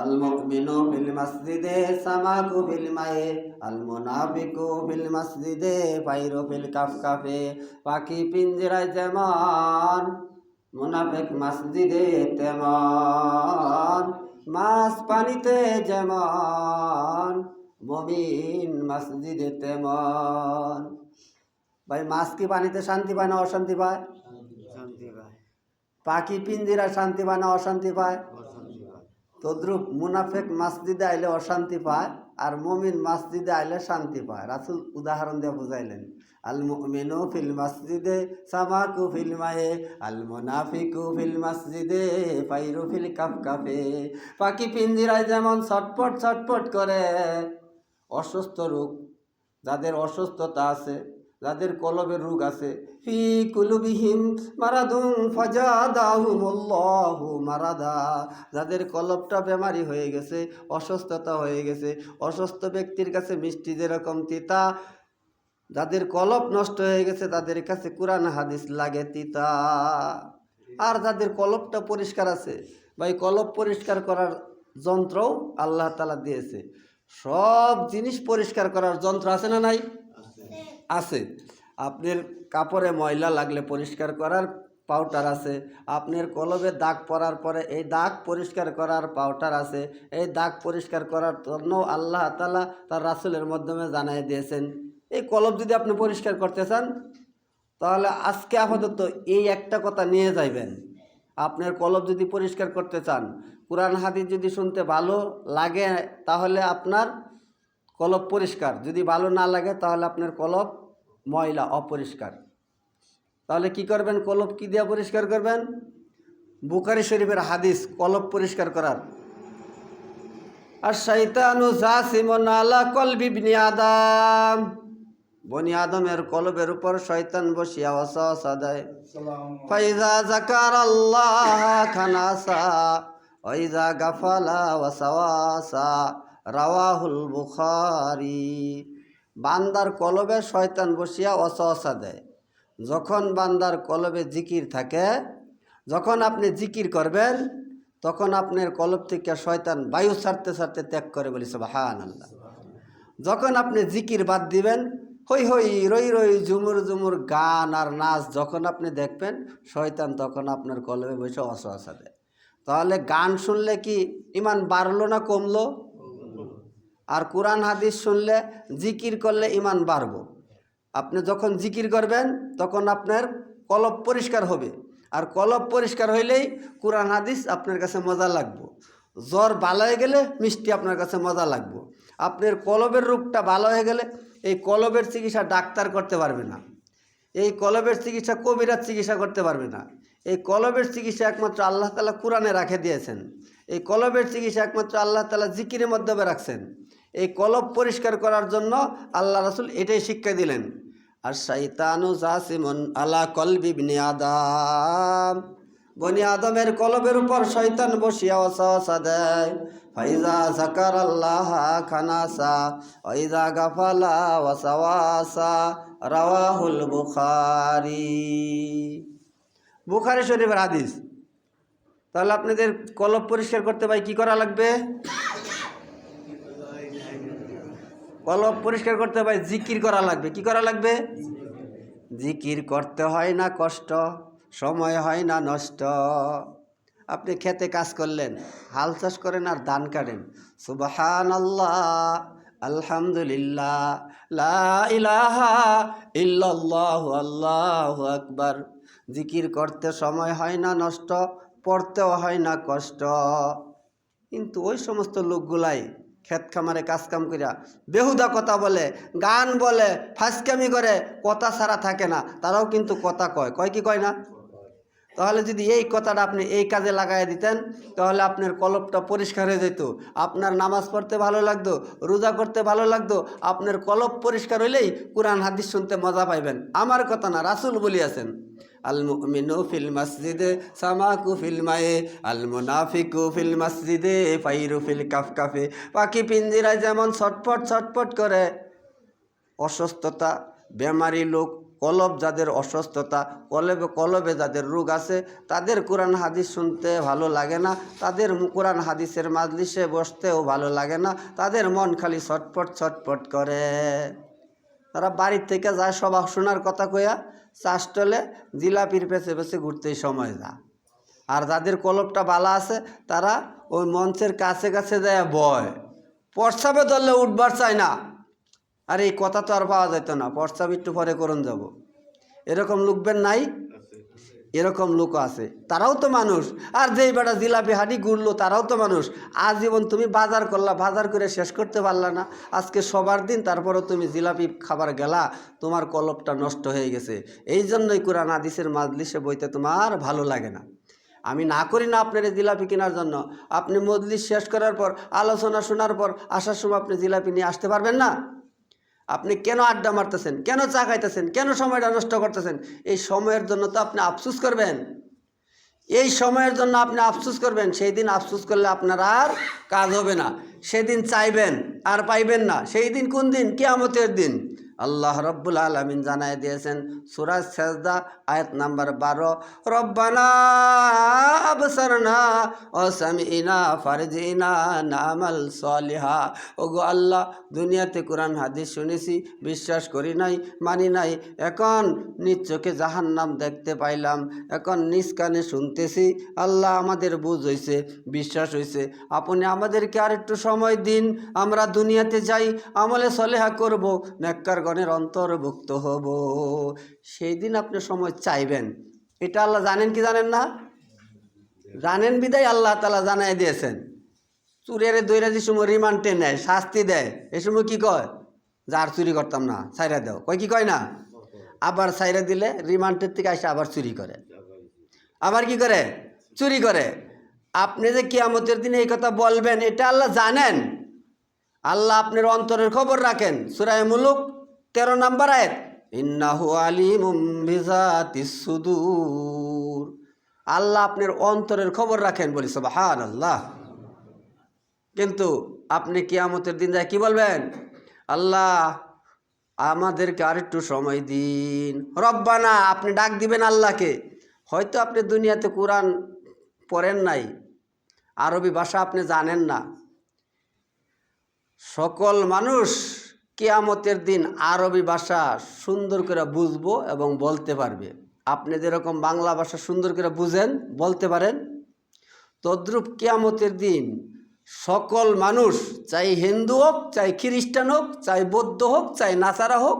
আল মুমিনু feel মসজিদে সামাকু ফিল মায়ে আল মুনাফিকু ফিল মসজিদে ফাইরু ফিল কাফকাফে। পাখি পিঞ্জরায় যেমন মুনাফিক মসজিদে তেমন। মাছ পানিতে যেমন মমিন মসজিদে তেমন। ভাই মাছ কি পানিতে শান্তি পায় না অশান্তি পায়? শান্তি পায়। পাখি পিঞ্জিরা শান্তি পায় না অশান্তি পায়? তদ্রুপ মুনাফেক মসজিদে আইলে অশান্তি পায় আর মমিন মসজিদে আইলে শান্তি পায়। রাসুল উদাহরণ দিয়ে বুঝাইলেন, আল মুমিনু ফিল মসজিদে, সামাকু ফিল মায়ে, আল মুনাফিকু ফিল মসজিদে, ফাইরু ফিল কাফকাফে। পাখি পিঞ্জিরায় যেমন ছটপট ছটপট করে, অসুস্থ রোগ, যাদের অসুস্থতা আছে যাদের কলবের রোগ আছে। ফি কুলুবিহিম মারাদুম ফাজাদাহুমুল্লাহু মারাদা। যাদের কলবটা বেমারি হয়ে গেছে, অসুস্থতা হয়ে গেছে, অসুস্থ ব্যক্তির কাছে মিষ্টি যেরকম তিতা, যাদের কলব নষ্ট হয়ে গেছে, তাদের কাছে কোরআন হাদিস লাগে তিতা। আর যাদের কলবটা পরিষ্কার আছে বা এই কলব পরিষ্কার করার যন্ত্রও আল্লাহ তালা দিয়েছে। সব জিনিস পরিষ্কার করার যন্ত্র আছে না নাই? আছে। আপনার কাপড়ে ময়লা লাগলে পরিষ্কার করার পাউডার আছে। আপনার কলবে দাগ পড়ার পরে এই দাগ পরিষ্কার করার পাউডার আছে। এই দাগ পরিষ্কার করার জন্য আল্লাহ তালা তার রাসুলের মাধ্যমে জানাই দিয়েছেন। এই কলব যদি আপনি পরিষ্কার করতে চান, তাহলে আজকে আপাতত এই একটা কথা নিয়ে যাইবেন। আপনার কলব যদি পরিষ্কার করতে চান, কোরআন হাদিস যদি শুনতে ভালো লাগে, তাহলে আপনার কলব পরিষ্কার। যদি ভালো না লাগে তাহলে আপনার কলব ময়লা, অপরিষ্কার। তাহলে কি করবেন? কলব কি দিয়ে পরিষ্কার করবেন? বুকারি শরীফের হাদিস কলব পরিষ্কার করার। আর শৈতানু জাসিমন আলা কলবি বনি আদম। বনি আদমের কলবের উপর শয়তান বসিয়া ওয়াসওয়াসা দেয়। ফাইজা জাকার আল্লাহ খানাসা ওইজা গাফালা ওয়াসাওয়াসা রাওয়াহুল বুখারি। বান্দার কলবে শয়তান বসিয়া ওয়াসওয়াসা দেয়। যখন বান্দার কলবে জিকির থাকে, যখন আপনি জিকির করবেন, তখন আপনার কলব থেকে শয়তান বায়ু ছাড়তে ছাড়তে ত্যাগ করে বলি হান আল্লাহ যখন আপনি জিকির বাদ দিবেন, হই হই, রই রই, ঝুমুর ঝুমুর গান আর নাচ যখন আপনি দেখবেন, শয়তান তখন আপনার কলবে বসে অসহসা দেয়। তাহলে গান শুনলে কি ইমান বাড়লো না কমলো? আর কোরআন হাদিস শুনলে জিকির করলে ইমান বাড়বো। আপনি যখন জিকির করবেন, তখন আপনার কলব পরিষ্কার হবে। আর কলব পরিষ্কার হইলেই কোরআন হাদিস আপনার কাছে মজা লাগবো। জ্বর ভালো হয়ে গেলে মিষ্টি আপনার কাছে মজা লাগবো। আপনার কলবের রোগটা ভালো হয়ে গেলে এই কলবের চিকিৎসা ডাক্তার করতে পারবে না। এই কলবের চিকিৎসা কবিরাজ চিকিৎসা করতে পারবে না। এই কলবের চিকিৎসা একমাত্র আল্লাহ তালা কোরআনে রাখে দিয়েছেন। এই কলবের চিকিৎসা একমাত্র আল্লাহ তালা জিকিরের মাধ্যমে রাখছেন। এই কলব পরিষ্কার করার জন্য আল্লাহ রাসুল এটাই শিক্ষা দিলেন। আর শৈতানু জাসিমন আলা কলবি বনি আদাম। বনি আদমের কলবের উপর শৈতান বসিয়া ওসা দেয়। ফাইজা জাকার আল্লাহ খানাসা ওইজা গাফালা ওয়াসাওয়াসা রাওয়াহুল বুখারি। বুখারি শরীফের হাদিস। তাহলে আপনাদের কলব পরিষ্কার করতে ভাই কি করা লাগবে? কলব পরিষ্কার করতে ভাই জিকির করা লাগবে। কি করা লাগবে? জিকির করতে হয় না কষ্ট, সময় হয় না নষ্ট। আপনি খেতে কাজ করলেন, হাল চাষ করেন আর ধান কাটেন। সুবাহান আল্লাহ আলহামদুলিল্লাহ, লা ইলাহা ইল্লাল্লাহু, আল্লাহু আকবার। জিকির করতে সময় হয় না নষ্ট, পড়তেও হয় না কষ্ট। কিন্তু ওই সমস্ত লোকগুলাই ক্ষেত খামারে কাজ কাম করিয়া বেহুদা কথা বলে, গান বলে, ফাঁসকামি করে, কথা ছাড়া থাকে না। তারাও কিন্তু কথা কয়। কয় কি কয় না? তাহলে যদি এই কথাটা আপনি এই কাজে লাগাই দিতেন, তাহলে আপনার কলবটা পরিষ্কার হয়ে যেত। আপনার নামাজ পড়তে ভালো লাগতো, রোজা করতে ভালো লাগতো, আপনার কলব পরিষ্কার হইলেই কোরআন, হাদিস শুনতে মজা পাইবেন। আমার কথা না, রাসুল বলিয়াছেন। আল মুমিনু ফিল মসজিদে সামাকু ফিল মায়ে আল মুনাফিকু ফিল মসজিদে ফাইরু ফিল কাফকাফে পাখি পিঞ্জিরায় যেমন ছটপট ছটপট করে, অসুস্থতা, বেমারি লোক, কলব যাদের অসুস্থতা, কলবে কলবে যাদের রোগ আছে, তাদের কোরআন হাদিস শুনতে ভালো লাগে না, তাদের কোরআন হাদিসের মাজলিসে বসতেও ভালো লাগে না, তাদের মন খালি ছটপট ছটপট করে। তারা বাড়ির থেকে যায়, সবাক শোনার কথা কইয়া চাষটলে জিলাপির পেছে পেছে ঘুরতেই সময় যা আর যাদের কলপটা বালা আছে, তারা ওই মঞ্চের কাছে কাছে যায় বয়। প্রস্তাবে ধরলে উঠবার চায় না। আর এই কথা তো আর পাওয়া যেত না, প্রস্তাব একটু পরে করুন যাব। এরকম লুকবেন নাই এরকম লোক আছে। তারাও তো মানুষ। আর যেই বেটা জিলাপি হাঁটি ঘুরলো তারাও তো মানুষ। আজীবন তুমি বাজার করলা, বাজার করে শেষ করতে পারলা না। আজকে সবার দিন, তারপরও তুমি জিলাপি খাবার গেলা, তোমার কলপটা নষ্ট হয়ে গেছে। এই জন্যই কোরআন আদিসের মাজলিসে বইতে তোমার ভালো লাগে না। আমি না করি না আপনার জিলাপি কেনার জন্য। আপনি মজলিস শেষ করার পর, আলোচনা শোনার পর, আসার সময় আপনি জিলাপি নিয়ে আসতে পারবেন না? আপনি কেন আড্ডা মারতেছেন? কেন চা খাইতেছেন? কেন সময়টা নষ্ট করতেছেন? এই সময়ের জন্য তো আপনি আফসুস করবেন। এই সময়ের জন্য আপনি আফসুস করবেন। সেই দিন আফসুস করলে আপনার আর কাজ হবে না। সেদিন চাইবেন, আর পাইবেন না। সেই দিন কোন দিন? কেয়ামতের দিন। আল্লাহ রব্বুল আলমিন জানাই দিয়েছেন সুরাজ সেজদা, আয়াত নাম্বার বারো, রব্বানা আবসারনা ও সামিনা ফারজিনা নামাল সলিহা। ওগো আল্লাহ, দুনিয়াতে কোরআন, হাদিস শুনেছি, বিশ্বাস করি নাই, মানি নাই, এখন নিজ চোখে জাহান নাম দেখতে পাইলাম, এখন নিজ কানে শুনতেছি, আল্লাহ আমাদের বুঝ হইছে, বিশ্বাস হইছে, আপনি আমাদেরকে আর একটু সময় দিন, আমরা দুনিয়াতে যাই, আমলে সলেহা করব, নেককার গণের অন্তর্ভুক্ত হব। সেই দিন আপনি সময় চাইবেন। এটা আল্লাহ জানেন কি জানেন না? জানেন বিদায় আল্লাহ তালা জানাই দিয়েছেন। চুরের দৈরা যে সময় রিমান্ডে নেয়, শাস্তি দেয়, এ সময় কি কয়? যার চুরি করতাম না সাইরা দাও। কয় কি কয় না? আবার সাইরা দিলে রিমান্ডের থেকে আসে আবার চুরি করে। আবার কি করে? চুরি করে। আপনি যে কিয়ামতের দিনে এই কথা বলবেন, এটা আল্লাহ জানেন। আল্লাহ আপনার অন্তরের খবর রাখেন। সুরায় মুলুক তেরো নাম্বার আয়াত, ইন্নাহু আলিমুম সুদূর। আল্লাহ আপনার অন্তরের খবর রাখেন, বলি সুবহান আল্লাহ কিন্তু আপনি কিয়ামতের দিন যায় কি বলবেন? আল্লাহ, আমাদেরকে আরেকটু সময় দিন। রব্বানা, আপনি ডাক দিবেন আল্লাহকে। হয়তো আপনি দুনিয়াতে কোরআন পড়েন নাই, আরবি ভাষা আপনি জানেন না। সকল মানুষ কেয়ামতের দিন আরবি ভাষা সুন্দর করে বুঝব এবং বলতে পারবে। আপনি যেরকম বাংলা ভাষা সুন্দর করে বুঝেন বলতে পারেন। তদ্রূপ কেয়ামতের দিন সকল মানুষ চাই হিন্দু হোক চাই খ্রিস্টান হোক চাই বৌদ্ধ হোক চাই নাসারা হোক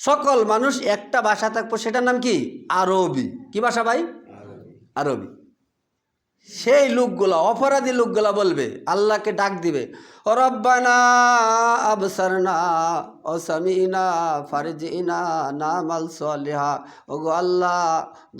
সকল মানুষ একটা ভাষা থাকব সেটার নাম কি? আরবি। কি ভাষা ভাই? আরবি। সেই লোকগুলা অপরাধী লোকগুলা বলবে আল্লাহকে ডাক দিবে রব্বানা আবসারনা অসামিনা, ফারজিনা, নামাল সলিহা। ওগো আল্লাহ,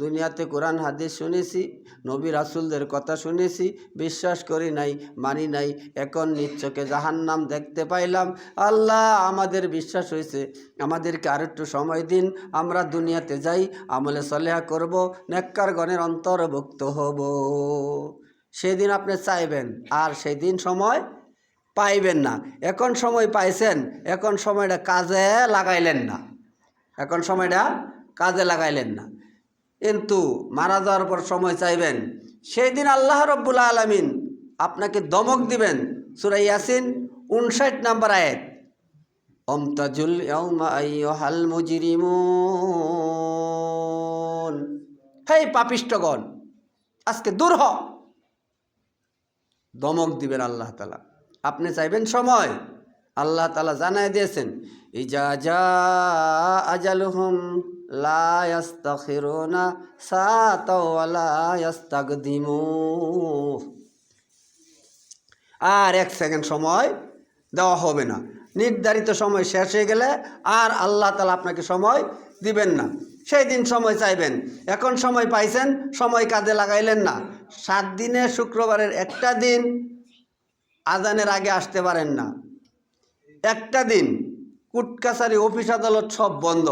দুনিয়াতে কোরআন, হাদিস শুনেছি, নবী রাসুলদের কথা শুনেছি, বিশ্বাস করি নাই, মানি নাই, এখন নিচ্চকে জাহান্নাম দেখতে পাইলাম। আল্লাহ, আমাদের বিশ্বাস হয়েছে আমাদেরকে আর একটু সময় দিন, আমরা দুনিয়াতে যাই, আমলে সলেহা করব নেককার গণের অন্তর্ভুক্ত হব। সেদিন আপনি চাইবেন, আর সেই দিন সময় পাইবেন না। এখন সময় পাইছেন, এখন সময়টা কাজে লাগাইলেন না। এখন সময়টা কাজে লাগাইলেন না। কিন্তু মারা যাওয়ার পর সময় চাইবেন। সেই দিন আল্লাহ রব্বুল আলমিন আপনাকে দমক দিবেন। সুরাই ইয়াসিন উনষাট নাম্বার আয়াত, অমতাজুল ইয়াউমা আইয়ুহাল হেই পাপিষ্টগণ, আজকে দূর হ। দমক দিবেন আল্লাহ তালা আপনি চাইবেন সময়? আল্লাহ তালা জানাই দিয়েছেন আর এক সেকেন্ড সময় দেওয়া হবে না। নির্ধারিত সময় শেষ হয়ে গেলে আর আল্লাহ তালা আপনাকে সময় দিবেন না। সেই দিন সময় চাইবেন। এখন সময় পাইছেন, সময় কাজে লাগাইলেন না। সাত দিনে শুক্রবারের একটা দিন আজানের আগে আসতে পারেন না। একটা দিন কুটকাছারি অফিস আদালত সব বন্ধ,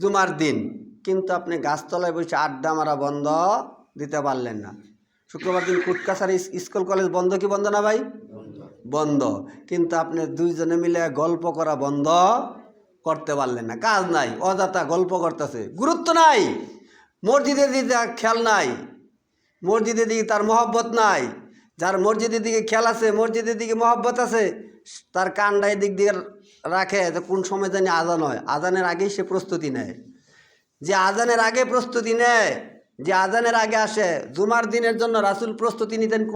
জুমার দিন। কিন্তু আপনি গাছতলায় বসে আড্ডা মারা বন্ধ দিতে পারলেন না। শুক্রবার দিন কুটকাছারি স্কুল কলেজ বন্ধ কি বন্ধ না ভাই? বন্ধ। কিন্তু আপনি দুইজনে মিলে গল্প করা বন্ধ করতে পারলেন না। কাজ নাই, অযথা গল্প করতেছে। গুরুত্ব নাই, মসজিদের দিকে খেয়াল নাই, মসজিদের দিকে তার মহব্বত নাই। যার মসজিদের দিকে খেয়াল আছে, মসজিদের দিকে মহব্বত আছে, তার কান্ডায় দিক দিয়ে রাখে যে কোন সময় জানি আজান হয়। আজানের আগেই সে প্রস্তুতি নেয়। যে আজানের আগে প্রস্তুতি নেয়, যে আজানের আগে আসে, জুমার দিনের জন্য রাসুল প্রস্তুতি নিতেন